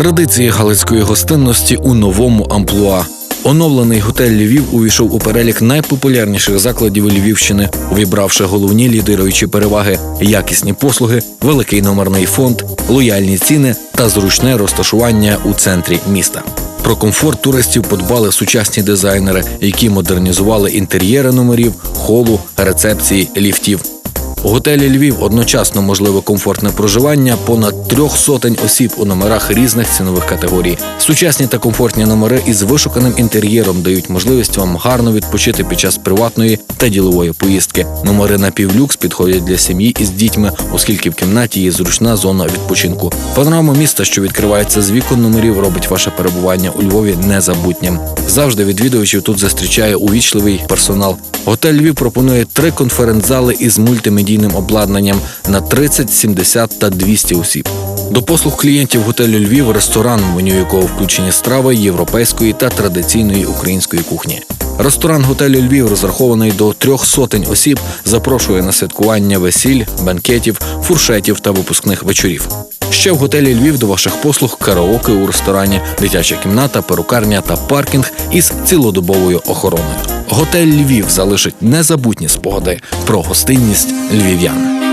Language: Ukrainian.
Традиції галицької гостинності у новому амплуа. Оновлений готель Львів увійшов у перелік найпопулярніших закладів Львівщини, увібравши головні лідируючі переваги: якісні послуги, великий номерний фонд, лояльні ціни та зручне розташування у центрі міста. Про комфорт туристів подбали сучасні дизайнери, які модернізували інтер'єри номерів, холу, рецепції, ліфтів. У готелі Львів одночасно можливе комфортне проживання понад трьох сотень осіб у номерах різних цінових категорій. Сучасні та комфортні номери із вишуканим інтер'єром дають можливість вам гарно відпочити під час приватної та ділової поїздки. Номери на півлюкс підходять для сім'ї із дітьми, оскільки в кімнаті є зручна зона відпочинку. Панорама міста, що відкривається з вікон номерів, робить ваше перебування у Львові незабутнім. Завжди відвідувачів тут зустрічає увічливий персонал. Готель Львів пропонує три конференц-зали із мультимедійним обладнанням на 30, 70 та 200 осіб. До послуг клієнтів готелю Львів ресторан, меню якого включені страви європейської та традиційної української кухні. Ресторан готелю Львів, розрахований до трьох сотень осіб, запрошує на святкування весіль, бенкетів, фуршетів та випускних вечорів. Ще в готелі Львів до ваших послуг караоке у ресторані, дитяча кімната, перукарня та паркінг із цілодобовою охороною. Готель Львів залишить незабутні спогади про гостинність львів'ян.